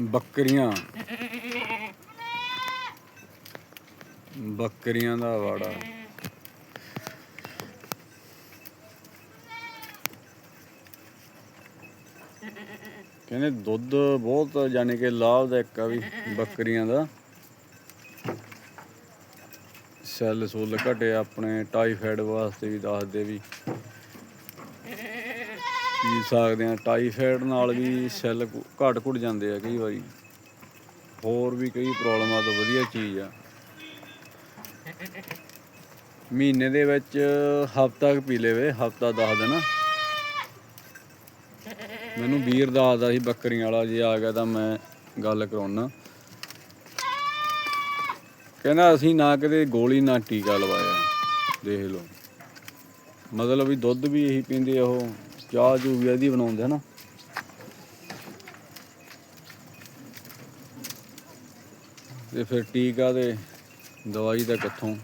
ਬੱਕਰੀਆਂ। ਬੱਕਰੀਆਂ ਦਾ ਵਾੜਾ। ਕਹਿੰਦੇ ਦੁੱਧ ਬਹੁਤ ਯਾਨੀ ਕਿ ਲਾਭਦਾਇਕ ਆ ਵੀ ਬੱਕਰੀਆਂ ਦਾ। ਸੈੱਲ ਸੁੱਲ ਘਟੇ ਆਪਣੇ ਟਾਈਫਾਇਡ ਵਾਸਤੇ ਵੀ ਦੱਸਦੇ ਵੀ। ਪੀ ਸਕਦੇ ਆ ਟਾਈਫਾਇਡ ਨਾਲ ਵੀ ਸੈੱਲ ਘੁ- ਘਟ ਘੁੱਟ ਜਾਂਦੇ ਆ ਕਈ ਵਾਰੀ। ਹੋਰ ਵੀ ਕਈ ਪ੍ਰੋਬਲਮਾਂ ਤੋਂ ਵਧੀਆ ਚੀਜ਼ ਆ। ਮਹੀਨੇ ਦੇ ਵਿੱਚ ਹਫਤਾ ਕੁ ਪੀ ਲਵੇ, ਹਫਤਾ 10 ਦਿਨ। ਮੈਨੂੰ ਵੀਰ ਦੱਸਦਾ ਸੀ, ਬੱਕਰੀਆਂ ਵਾਲਾ ਜੇ ਆ ਗਿਆ ਤਾਂ ਮੈਂ ਗੱਲ ਕਰਾਉਣਾ ਕਹਿੰਦਾ, ਅਸੀਂ ਨਾ ਕਦੇ ਗੋਲੀ ਨਾ ਟੀਕਾ ਲਵਾਇਆ। ਦੇਖ ਲਓ। ਮਤਲਬ ਵੀ ਦੁੱਧ ਵੀ ਇਹੀ ਪੀਂਦੇ ਉਹ। ਚਾਹ ਚੂ ਵੀ ਇਹਦੀ ਬਣਾਉਂਦੇ ਹਨਾ ਤੇ ਫਿਰ ਟੀਕਾ ਤੇ ਦਵਾਈ ਦਾ ਕਿੱਥੋਂ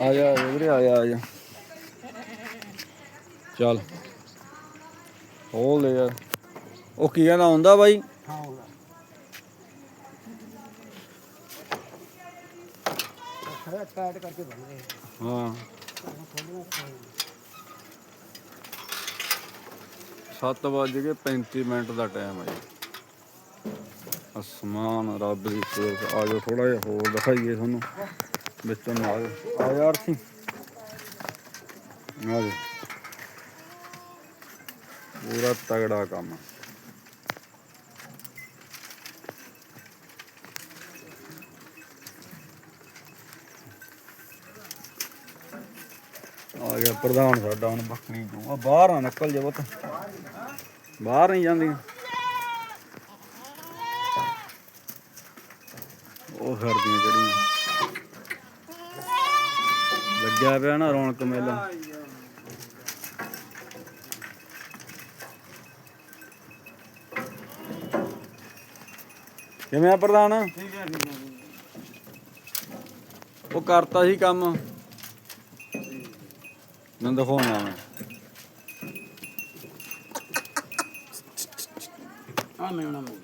ਆ ਜਾ ਵੀਰੇ, ਆ ਜਾ ਆ ਜਾ। ਚੱਲ। ਹੋ ਲੈ ਯਾਰ। ਉਹ ਕੀ ਕਹਿੰਦਾ ਆਉਂਦਾ ਬਾਈ? ਹਾਂ ਹਾਂ। 7 ਵਜੇ ਕੇ 35 ਮਿੰਟ ਦਾ ਟਾਈਮ ਹੈ ਜੀ। ਅਸਮਾਨ ਰੱਬ ਦੀ ਸੇਵ ਆ ਜਾਓ ਥੋੜਾ ਜਿਹਾ ਹੋਰ ਦਿਖਾਈਏ ਤੁਹਾਨੂੰ। ਵਿੱਚੋਂ ਨੂੰ ਆ ਜਾਓ ਆ ਯਾਰ ਸੀ ਆ ਜਾਓ। ਪੂਰਾ ਤਗੜਾ ਕੰਮ ਆ। ਆ ਗਿਆ ਪ੍ਰਧਾਨ ਸਾਡਾ ਹੁਣ ਬੱਕਰੀ ਤੋਂ। ਆ ਬਾਹਰ ਆ ਨਿਕਲ ਜਾ ਪੁੱਤ। ਬਾਹਰ ਨਹੀਂ ਜਾਂਦੀਆਂ। ਉਹ ਫਿਰਦੀਆਂ ਜਿਹੜੀਆਂ। ਲੱਗਿਆ ਪਿਆ ਨਾ ਰੌਣਕ ਮੇਲਾ। ਕਿਵੇਂ ਆ ਪ੍ਰਧਾਨ? ਠੀਕ ਹੈ ਉਹ ਕਰਤਾ ਸੀ ਕੰਮ। ਮੈਨੂੰ ਦਿਖਾਉਣਾ ਮੈਂ ਆ ਮੈਂ ਉਹਨਾਂ ਨੂੰ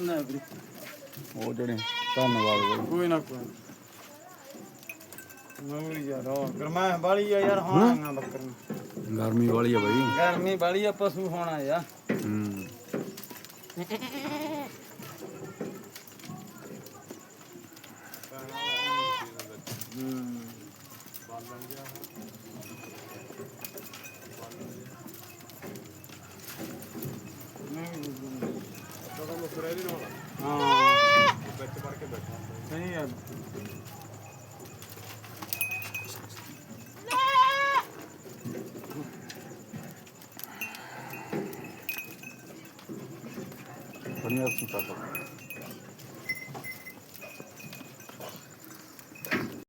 ਨਾ ਵੀਰੇ। ਉਹ ਜਿਹੜੇ ਧੰਨਵਾਦ ਬਾਈ ਕੋਈ ਨਾ ਕੋਈ। ਮੂਰੀ ਯਾਰ ਉਹ ਗਰਮਾ ਬਾਲੀ ਆ ਯਾਰ ਗਰਮੀ ਵਾਲੀ ਆ ਬਾਈ। ਗਰਮੀ ਬਾਲੀ ਆ ਪਸ਼ੂ ਹੋਣਾ ਯਾਰ ਹੂੰ। ਹੂੰ। ਹਾਂ ਵਿੱਚ ਵੜ ਕੇ ਬੈਠਾ ਸਹੀ ਹੈ ਬੜੀਆ ਸੁਤਾ